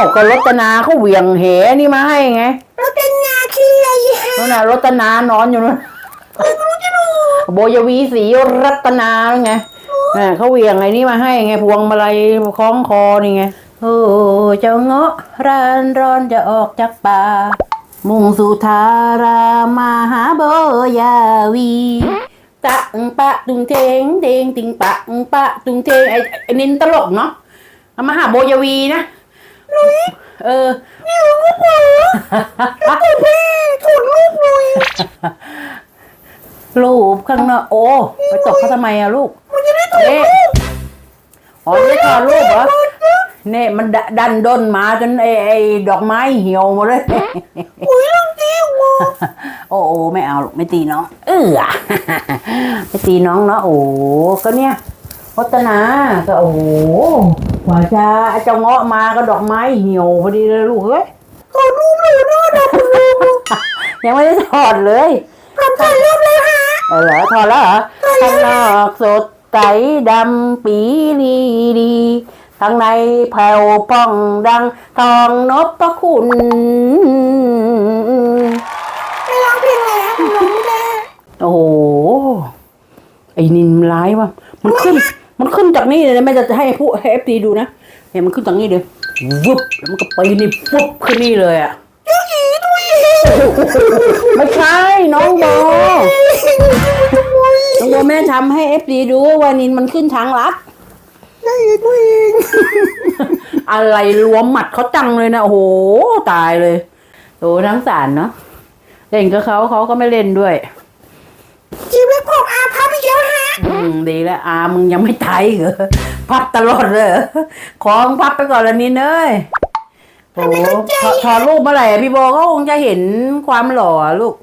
าวก็รตนาเขาเหวี่ยงเหนี่มาให้ไงแล้วเป็นงาคืออะไรฮะนั่นน่ะรตนานอนอยู่นั่นโบยวีศรีรัตนาไงอ่าเขาเหวี่ยงไอ้นี่มาให้ไงพวงมาลัยคล้องคอนี่ไงโอ้เจ้าเงาะร้านร้อนจะออกจากป่า มุ่งสู่ทารามาหาโบยาวีตะอึงปะตุงเทงเทงติงปะอึงปะตุงเทงไอ้ไอ้นินตลกเนาะเอามาหาโบยาวีนะ เออถูกลูกหน่อยรูปข้างนอกโอ้ไปตกเขาทำไมอะลูกมันจะได้ถูกเอ๊ะอ๋อไม่ถอดรูปเหรอเนี่ยมันดดันด้นมาจนไอ้ไอ้ดอกไม้เหี่ยวหมดเลยอุ้ยลังเดียวว่ะโอ้โอ้ไม่เอาหรอกไม่ตีน้อง เออไม่ตีน้องเนาะโอ้ก็เนี่ยพัฒนาก็โอ้โหก ว่าจะไอ้เจ้าเงาะมาก็ดอกไม้เหี่ยวพอดีเลยลูกเฮ้ยขอรูปหน่อยนะดับคุณลุงยังไม่ได้ถอดเลยทำถ่ายรูปเลยฮะเออเหรอถอดแล้วเหรอข้างนอกสดใสดำปีลีดีข้างในแผ่วป่องดังทองนพประคุณไม่ร้องเพลงอะไรฮะผมร้องไม่ได้โอ้โหไอ้นินมันร้ายว่ะมันขึ้น มันขึ้นจากนี่เลยนะแม่จะให้ผู้ให้เอฟซีดูนะเนี่ยมันขึ้นจากนี่เลยวุบแล้วมันก็ไปนี่ปุ๊บขึ้นนี่เลยอะเจ้าหญิงด้วยไม่ใช่น้องโบน้องโบแม่ทำให้เอฟซีดูว่านินมันขึ้นทางลัดได้ด้วยเองอะไรรวมหมัดเขาจังเลยนะโอ้โหตายเลยโอ้ทั้งสารเนาะเล่นกับเขาเขาก็ไม่เล่นด้วย ชีวิตผมอาภัพอีกแล้วฮะ อืม ดีแล้วอามึงยังไม่ตายอีกเหรอพับตลอดเลยเหรอของพับไปก่อนละนินเอ้ยโอ้โหถอดถอดรูปเมื่อไหร่อะพี่โบก็คงจะเห็นความหล่ออะลูก